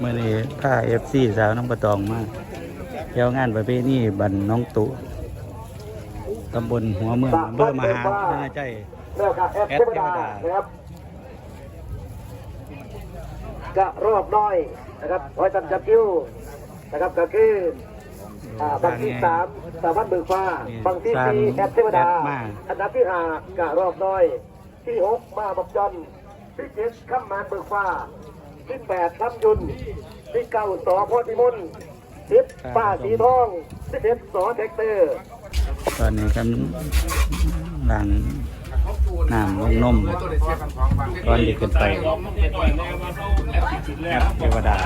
เมื่อนี้ผ้าเอฟซีสาวน้องประตองมาเที่ยวงานประเพณีบันน้องตุตำบลหัวเมืองอำเบอร์มหาชนะใจเริ่มกับแอดแอดเทวดาเทวดานะครับกะรอบน้อยนะครับไว้ตันจับคิวนะครับก็คืออ่าบังที่สามสามัญเบิกฟ้าบังที่สี่แอดเทวดาอันดับที่ห้ากะรอบน้อย ที่หกมาบักจอนที่เจ็ดข้ามมานเบิกฟ้า ที่แปดล้ำยุนที่เก้าสอพอดิมนสิบป้าสีทองสิบเอ็ดสอแท็กเตอร์ตอนนี้กำลังน้ำลงนมตอนนี้ขึ้นไปแอปเทวดา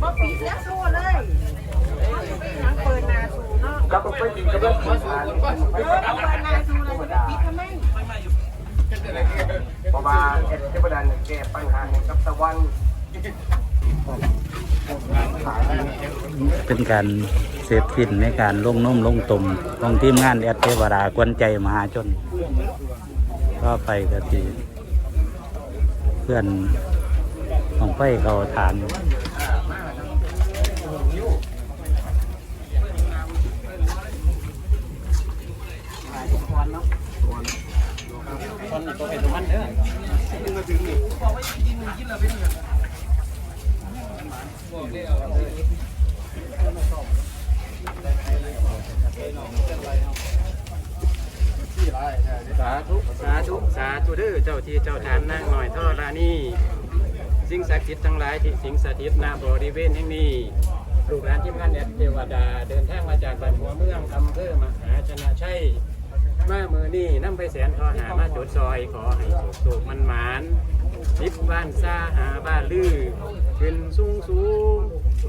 บ่ปิดแล้วสู้เลยเขาจะไปหยังเปิดหนา สู้เนาะกับไปกินกับเรื่องข้าวสารเพราะว่าเอ็ดเทวดาเนี่ยแก้ปัญหาให้กับตะวันเป็นการเสร็จสิ้นในการลงนมลงตมของทีมงานแอดเทวดากวนใจมหาชนก็ไปกติเพื่อนของไฟเขาฐาน ธุเด้อเจ้าที่เจ้าทานนางหน่อยท่อรานี่สิ่งศักดิ์สิทธิ์ทั้งหลายที่สิงสถิตณบริเวณแห่งนี้ลูกหลานที่พันเอ็ดเทวดา เดินทางมาจากบ้านหัวเมืองอำเภอมหาชนะชัยมามือนี่นำไปแสนทอหามาจดซอยขอให้สุขสุขมันหมานทิพบ้านซาหาบ้านลือขึ้นสูงสูง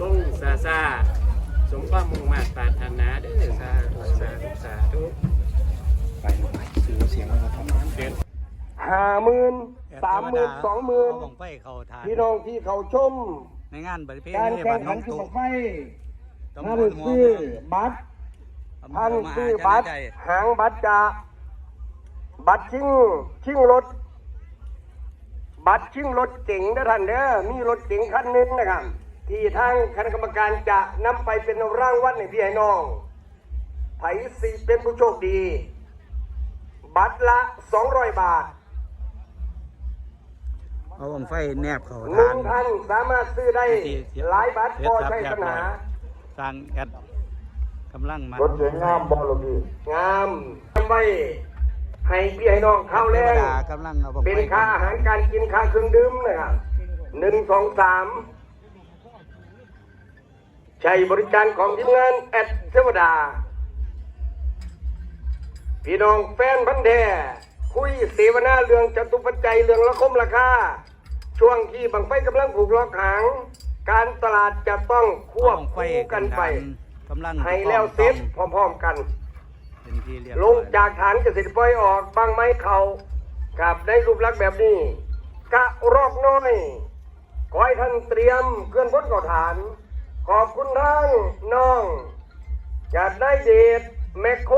ลงซาซาสมความมุ่งมา่นปรารถนาเด้อสาธุสาธุสาธุห้อเสียงมา หมื่นสามหมื่นสองหมื่นเอาของไฟเขาฐานพี่น้องที่เขาชม ในงานประเพการณีแข่บ้างนน้ขัอนงจุตุดไฟตำบถ้าลหรือหัวซื้อเมืองบัตรอำเภท่านอมหาซื้อชบันะตรใจหางบัตรจะบัตรชิงชิงรถ บัตรชิงรถเก๋งนะท่านเด้อมีรถเก๋งคันหนึงนะครับ ที่ทางคณะกรรมการจะนำไปเป็นรางวัลให้พี่ให้น้องไผสิเป็นผู้โชคดี บัตรละ 200 บาท เอาของไฟแนบเขาหฐานึ่นงท่านสามารถซื้อได้หลายบัตรพอใช้ปัญหา สร้างแอดกำลังมารถสวยงามบอลลูงามทำไว้ให้พี่ให้น้องเข้าเทแรวงดากำลังเอาของเป็นไฟค่าอาหารการกินค่าเครื่องดื่มนะครับหนึ่งสองสามใช้บริการของทีมงานแอดเทวดา พี่น้องแฟนพันธุ์แท้ คุยเสวนาเรื่องจตุปัจจัยเรื่องละคมราคาช่วงที่บังไฟกำลังผูกล็อกหาง การตลาดจะต้องควบเอาของไฟคู่กันไปกำลังให้แล้วเสร็จพร้อมๆกันเป็นที่เรียบลร้องยจากฐานเกษตรปล่อยออกบางไม้เขากับได้รูปลักษณ์แบบนี้ กะรอกน้อยขอให้ท่านเตรียมเคลื่อนพ้นก่อฐาน ขอบคุณทั้งน้องอยากได้เดชแมคโค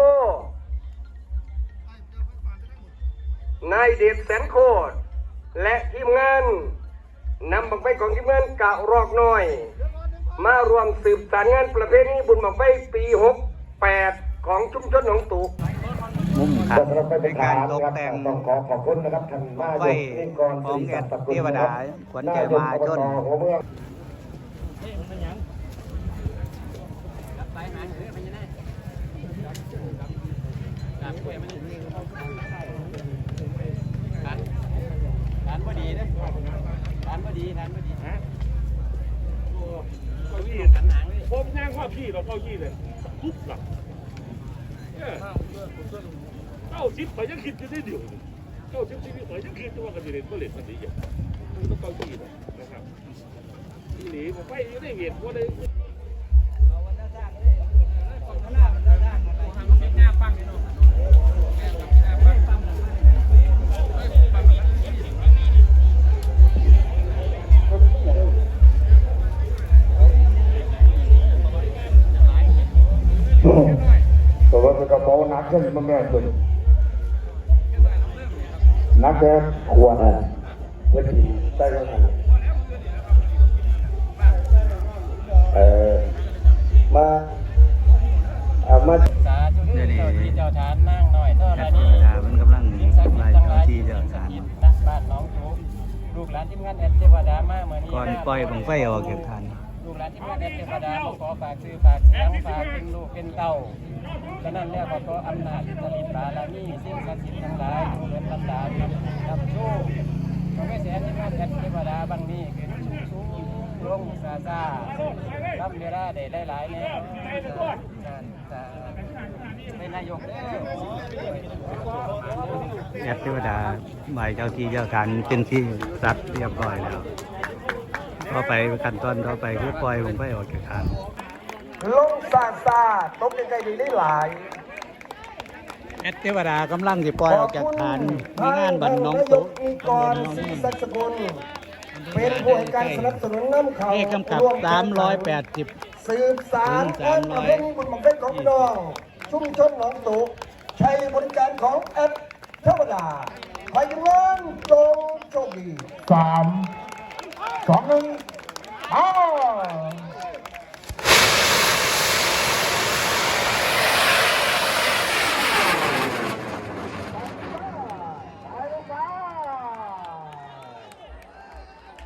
นายเดชแสนโคตร และทีมงานนำบังไฟของทีมงานกะรอกน้อย มารวมสืบสารงานประเพณีบุญบังไฟปี 68 ของชุมชนหนองตุมุมขัดในการตกแต่งต้องขอขอบคุณนะครับท่านมาไฟของแอดเทวดาขวัญใจมาชนหัวเมือง ทานพอดีนะทานพอดีทานพอดีฮะเก้าอี้หันหางเลยผมย่างว่าพี่เราเก้าอี้เลยทุบหลังเก้าสิบไปยังคิดจะได้เดี๋ยวเก้าสิบชีวิตไปยังคิดว่ากันจะเรียนก็เรียนกันดีอย่างต้องเก้าอี้นะครับที่หนีผมไปยังได้เห็นว่าได้ตั วรถกระโปรงหนักขึ้นมาแม่ขึ้นนักแสดงขวดอะเวทีใต้รถเออมาเอามาสาธุเด้อเจ้าที่เจ้าทานนั่งหน่อยเท่าแอไรดเทนี่วดามันกำลังสิ่งศักดิ์สิทไล่ธิ์ทั้งหเจ้าลายที่ที่เจ้าทานสิทธิ์ณบ้านน้องทุกลูกหลานที่งานแอดเทวดามาเมื่อนี้ก่อนปล่อยบังไฟออกจากทาน ลูกหลานที่งานแอดเทวดามาขอฝากซื้อฝากเสียงฝากเป็นลูกเป็นเต้าฉะนั้นแล้วก็ขออำนาจอิทธิฤทธิ์บามีสิ่งศักดิ์สิทธิ์ทั้งหลายจงเดินลำดาลนำนำโชคขอให้แสนที่งานแอดเทวดาบางนี้ขึ้นสูงลงซาซารับเวลาได้หลายๆแนวเป็นนายกเด้อแอดเทวดาบายเจ้าที่เจ้าการเป็นที่สัตว์เรียบร้อยแล้ว ต่อไปขั้นตอนต่อไปคือปล่อยบังไฟออกจากทานลงซาซาตกใกล้ๆดีได้หลายแอดเทวดากำลังสิปล่อยออกจากฐานมีงานบันน้องยตุ๊กอีกรศรีศักดิ์สกุลเป็นผู้ให้การสนับสนุนน้ำเขาเลขกำกับร่วม380สืบสารถึงการ300ประเพณีบุญบังเพ็ญของพี่น้องชุมชนหนองตุกใช้บริการของแอปเทวดาไปยังงานจงโชคดีสาม สองหนึ่งอ้า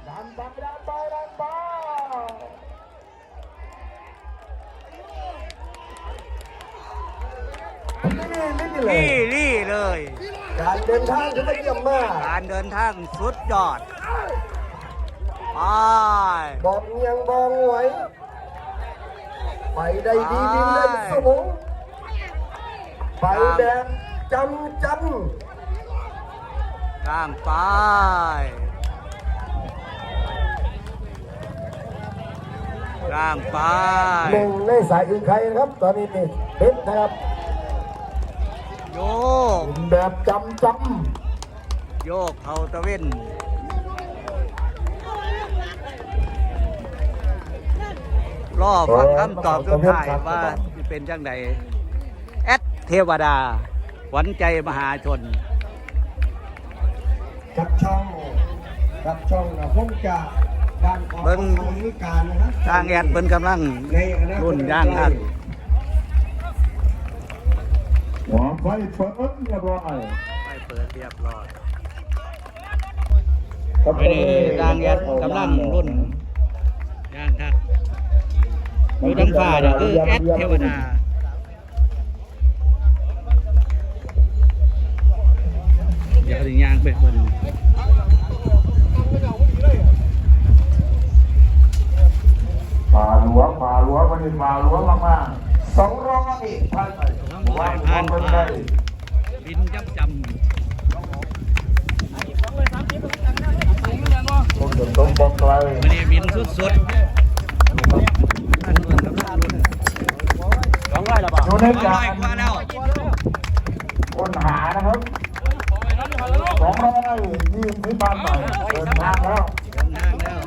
ดันดันดันไปดันไปนี่นี่เลยนี่นี่เลยการเดินทางที่ไม่เยี่ยมมาก การเดินทางสุดยอดไป บอกเงียงบองไว้ไปได้ดีดีได้สมองไปแบบจำจกลางไปกลางไปำหนึ่งในสายอื่นใครนะครับ ตอนนี้นี่เพชรนะครับโยกแบบจำจโยกเขาตะเวน รอฟังคำตอบสุดท้ายว่าเป็นจังใดแอดเทวดาหวันใจมหาชนำกับช่องกับช่องนะผมจะด้านของเบิ่งของนิการนะครับทางแอดเป็นกำลังในอนาคตรุ่นย่างอันหัวไฟเปิดเรียบร้อยไปเปิดเรียบร้อยไม่ได้ทางแอดกำลังรุ่นย่างทัด อยู่ทั้งฟ้าเนี่ยคือแอดเทวดาเดี๋ยวถึงย่างไปคนป่าหลวงป่าหลวงมันเป็นป่าหลวงมากๆสองร้อยพันต้องลอยผ่านฟ้าบินจับจผมจะต้องบอกไกลำมันนี่บินสุดๆท่านเมืองกับท่านรุ่น อยู่ในสองการ้อยรกว่าแล้วค้นหานะครับสองร้อยยี่สิบพันไปเดินทางแล้วเดินทางแล้ว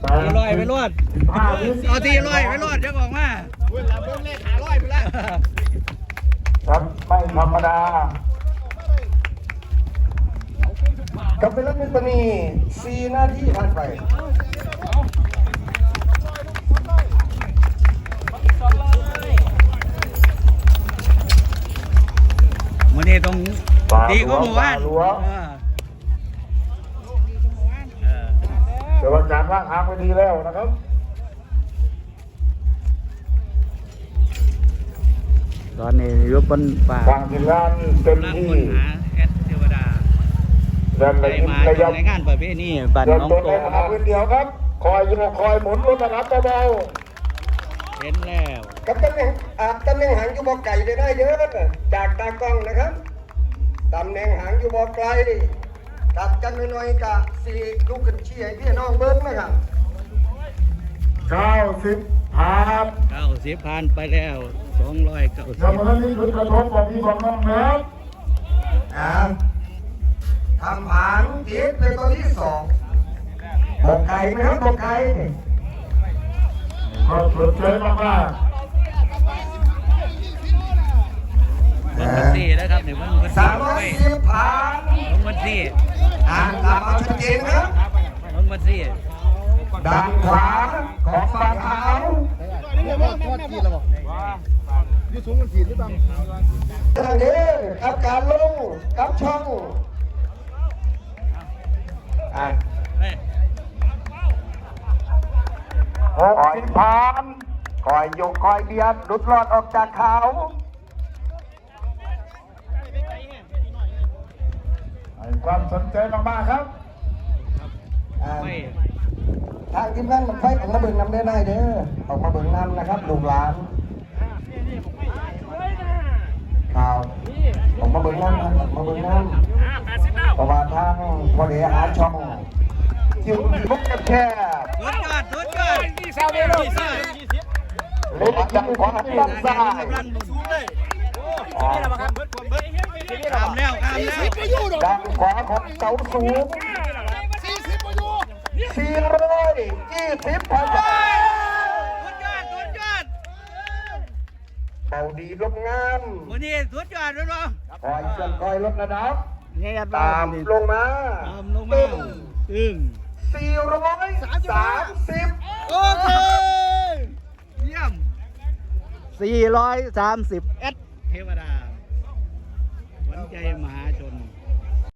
แต่ทีลอยไปรวดห้าวิเอาทีลอยไปรวดจะบอกมาครับไม่ธรรมดากับเป็นรัฐมนตรีสี่นาทีผ่านไป วันนี้ต้องดีก็หมู่บ้านป่าหลวงเออเออแต่ว่าการว่างทางไปดีแล้วนะครับตอนนี้อยกบนป่าทางทีมงานเต็มกำลังที่ค้นหาแอดเทวดาเดินไประยิบมาระจยันบในงานประเพณีบ้านเดินน้องตัวโตในขณะพื้นเดียวครับคอยโยกคอยหมุนรถนะครับเบา เห็นแล้วๆกับตำแหน่งอ่าตำแหน่งหางอยู่บ่อไก่ได้ได้เยอะจากตากล้องนะครับตำแหน่งหางอยู่บ่อไกลตัดกันหน่อยๆกะสีลูกขึ้นชี้ให้พี่น้องเบิ้งนะครับเก้าสิบผ่านเก้าสิบพันไปแล้วสองร้อยเก้าสิบยังไม่ได้ผลกระทบกับพี่ของน้องนะครับอ่าทำผ่านติดเป็นตัวที่สองบอกไก่ไหมครับบอกไก่ ขอบคุณเยอะมากมัสสี่นะครับหนึ่งวันสามร้อยสิบพันรงมัสสี่อ่านตามเอาชัดเจนนะรงมัสสี่ดังขวาของฝั่งเขาท้ดกีนเราบอกยืดสูงกันกีนหรือต่าทางนี้กับการลงกับช่องอะ หกสิบผ่านคอยยกคอยเบียดหลุดรอดออกจากเขาให้ความสนใจมากๆครับอ่าไม่ทางทีมงานมันไฟออกมาเบิ่งนำได้ได้เด้อออกมาเบิ่งนำนะครับลูกหลานข่าวออกมาเบิ่งนำนะออกมาเบิ่งนำเพราะว่าทางพอดีหาช่องที่มุกแคบสุดยอ ดสุดยอดๆเล่นจังขวาด้านซ้ายรันบุญอ่าข้ามแล้วข้ามแล้วด้านขวาของเสาสูงสี่ร้อยยี่สิบพันสุดยอดสุดยอดเบาดีลบงามวันนี้สุดยอดเลยเนาะคอยเคลื่อนคอยลดระดับตามลงมาตามลงมาตึงสี่ร้อยสามสิบ โอเคเยี่ยม430เอสเทวดาขวัญใจมหาชน